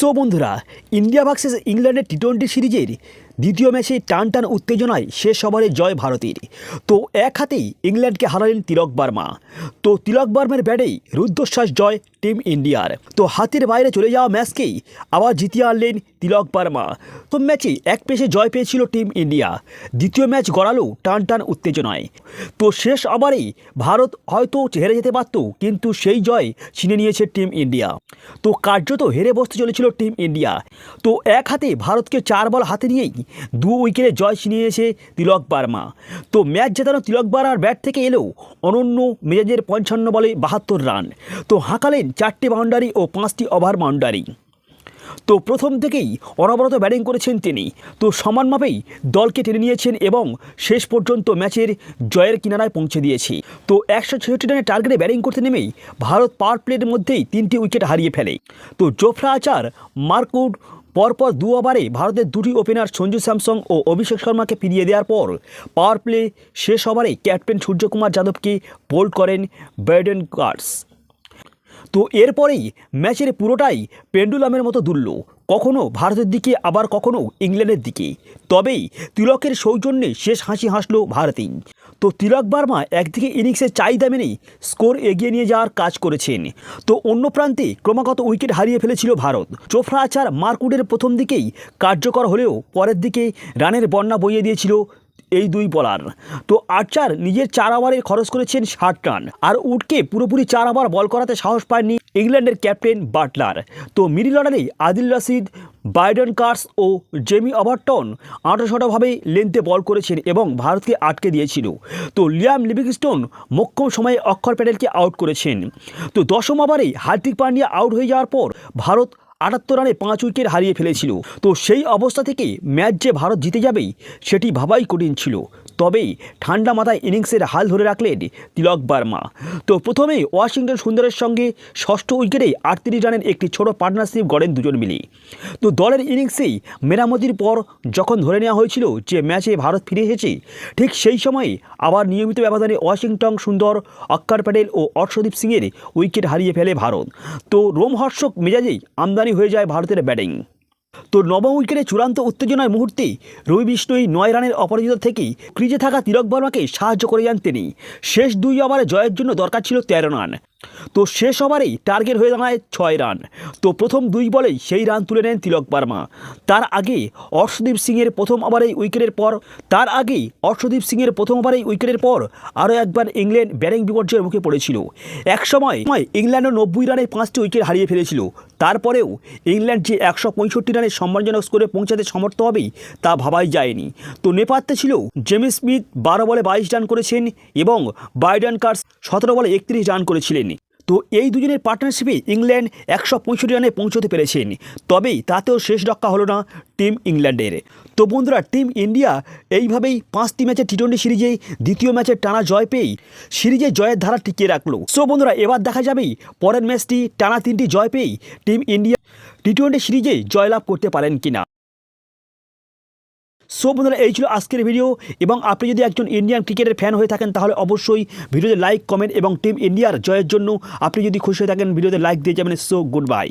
So বন্ধুরা India versus ইংল্যান্ডের T twenty সিরিজের দ্বিতীয় ম্যাচে টান টান উত্তেজনায় শেষ ওভারে জয় ভারতের। তো এক হাতেই ইংল্যান্ডকে হারালেন তিলক বার্মা। তো তিলক বার্মার ব্যাটেই রুদ্ধশ্বাস জয় টিম ইন্ডিয়ার। তো হাতের বাইরে চলে যাওয়া ম্যাচকেই আবার জিতিয়ে আনলেন তিলক বার্মা। তো ম্যাচে এক পেশে জয় পেয়েছিল টিম ইন্ডিয়া। দ্বিতীয় ম্যাচ গড়ালো টান টান উত্তেজনায়। তো শেষ ওভারেই ভারত হয়তো হেরে যেতে পারত, কিন্তু সেই জয় ছিনে নিয়েছে টিম ইন্ডিয়া। তো কার্যত হেরে বসতে চলেছিল টিম ইন্ডিয়া। তো এক হাতে ভারতকে চার বল হাতে নিয়েই দু উইকেটে জয় ছিনিয়েছে তিলক বার্মা। তো ম্যাচ জেতানো তিলক বার্মার ব্যাট থেকে এলেও অনন্য মেজাজের পঞ্চান্ন বলে বাহাত্তর রান। তো হাঁকালেন চারটি বাউন্ডারি ও পাঁচটি ওভার বাউন্ডারি। তো প্রথম থেকেই অনবরত ব্যাটিং করেছেন তিনি। তো সমান মাপেই দলকে টেনে নিয়েছেন এবং শেষ পর্যন্ত ম্যাচের জয়ের কিনারায় পৌঁছে দিয়েছে। তো একশো ছেষট্টি রানের টার্গেটে ব্যাটিং করতে নেমেই ভারত পাওয়ার প্লের মধ্যেই তিনটি উইকেট হারিয়ে ফেলে। তো জোফরা আচার মার্কুড পরপর দু ওভারে ভারতের দুটি ওপেনার সঞ্জু স্যামসং ও অভিষেক শর্মাকে ফিরিয়ে দেওয়ার পর পাওয়ার প্লে শেষ ওভারে ক্যাপ্টেন সূর্যকুমার যাদবকে বোল্ড করেন ব্যাডেন গার্ডস তো এরপরেই ম্যাচের পুরোটাই পেন্ডুলামের মতো দুলল। কখনো ভারতের দিকে, আবার কখনো ইংল্যান্ডের দিকে। তবেই তিলকের সৌজন্যে শেষ হাসি হাসল ভারতেই তো তিলক বার্মা একদিকে ইনিংসের চাহিদা মেনেই স্কোর এগিয়ে নিয়ে যাওয়ার কাজ করেছেন। তো অন্য প্রান্তে ক্রমাগত উইকেট হারিয়ে ফেলেছিল ভারত। চোফরা আচার মার্কুডের প্রথম দিকেই কার্যকর হলেও পরের দিকে রানের বন্যা বইয়ে দিয়েছিল এই দুই বলার তো আর্চার নিজের চার ওভারে খরচ করেছেন ষাট রান। আর উডকে পুরোপুরি চার ওভার বল করাতে সাহস পায়নি ইংল্যান্ডের ক্যাপ্টেন বাটলার। তো মিডিল অর্ডারে আদিল রশিদ বাইডন কার্স ও জেমি ওভারটন আঁটোশাটোভাবে লেনতে বল করেছেন এবং ভারতকে আটকে দিয়েছিল। তো লিয়াম লিভিংস্টোন মক্ষম সময়ে অক্ষর প্যাটেলকে আউট করেছেন। তো দশম ওভারে হার্দিক পান্ডিয়া আউট হয়ে যাওয়ার পর ভারত আটাত্তর রানে পাঁচ উইকেট হারিয়ে ফেলেছিল। তো সেই অবস্থা থেকে ম্যাচ যে ভারত জিতে যাবেই, সেটি ভাবাই কঠিন ছিল। তবেই ঠান্ডা মাথায় ইনিংসের হাল ধরে রাখলেন তিলক বার্মা। তো প্রথমেই ওয়াশিংটন সুন্দরের সঙ্গে ষষ্ঠ উইকেটেই আটত্রিশ রানের একটি ছোট পার্টনারশিপ গড়েন দুজন মিলে। তো দলের ইনিংসেই মেরামতির পর যখন ধরে নেওয়া হয়েছিল যে ম্যাচে ভারত ফিরে এসেছে, ঠিক সেই সময়ে আবার নিয়মিত ব্যবধানে ওয়াশিংটন সুন্দর অক্ষর প্যাটেল ও অর্শদীপ সিংয়ের উইকেট হারিয়ে ফেলে ভারত। তো রোমহর্ষক মেজাজেই আমদানি হয়ে যায় ভারতের ব্যাটিং। তো নব উইকেটে চূড়ান্ত উত্তেজনার মুহূর্তে রবি বিষ্ণুই নয় রানের অপরাজিত থেকেই ক্রিজে থাকা তিলক বর্মাকে সাহায্য করে যান তিনি। শেষ দুই ওভারে জয়ের জন্য দরকার ছিল তেরো রান। তো শেষ ওভারেই টার্গেট হয়ে দাঁড়ায় ছয় রান। তো প্রথম দুই বলেই সেই রান তুলে নেন তিলক বার্মা। তার আগে অর্শদীপ সিংয়ের প্রথম ওভারেই উইকেটের পর, তার আগেই অর্শদীপ সিংয়ের প্রথম ওভারেই উইকেটের পর আরও একবার ইংল্যান্ড ব্যাটিং বিপর্যয়ের মুখে পড়েছিল। একসময় ইংল্যান্ডও নব্বই রানে পাঁচটি উইকেট হারিয়ে ফেলেছিল। তারপরেও ইংল্যান্ড যে একশো পঁয়ষট্টি রানের সম্মানজনক স্কোরে পৌঁছাতে সমর্থ হবেই তা ভাবাই যায়নি। তো নেপাত্তে ছিল জেমি স্মিথ, বারো বলে বাইশ রান করেছেন এবং বাইডেন কার্স সতেরো বলে একত্রিশ রান করেছিলেন। তো এই দুজনের পার্টনারশিপে ইংল্যান্ড একশো পঁয়ষট্টি রানে পৌঁছতে পেরেছেন। তবেই তাতেও শেষ রক্ষা হলো না টিম ইংল্যান্ডের। তো বন্ধুরা, টিম ইন্ডিয়া এইভাবেই পাঁচটি ম্যাচে টি টোয়েন্টি সিরিজে দ্বিতীয় ম্যাচের টানা জয় পেয়েই সিরিজে জয়ের ধারা টিকিয়ে রাখল। সো বন্ধুরা, এবার দেখা যাবেই পরের ম্যাচটি টানা তিনটি জয় পেয়েই টিম ইন্ডিয়া টি টোয়েন্টি সিরিজে জয়লাভ করতে পারেন কিনা। সো বন্ধুরা, এই ছিল আজকের ভিডিও এবং আপনি যদি একজন ইন্ডিয়ান ক্রিকেটের ফ্যান হয়ে থাকেন, তাহলে অবশ্যই ভিডিওতে লাইক কমেন্ট এবং টিম ইন্ডিয়ার জয়ের জন্য আপনি যদি খুশি হয়ে থাকেন ভিডিওতে লাইক দিয়ে যাবেন। So good bye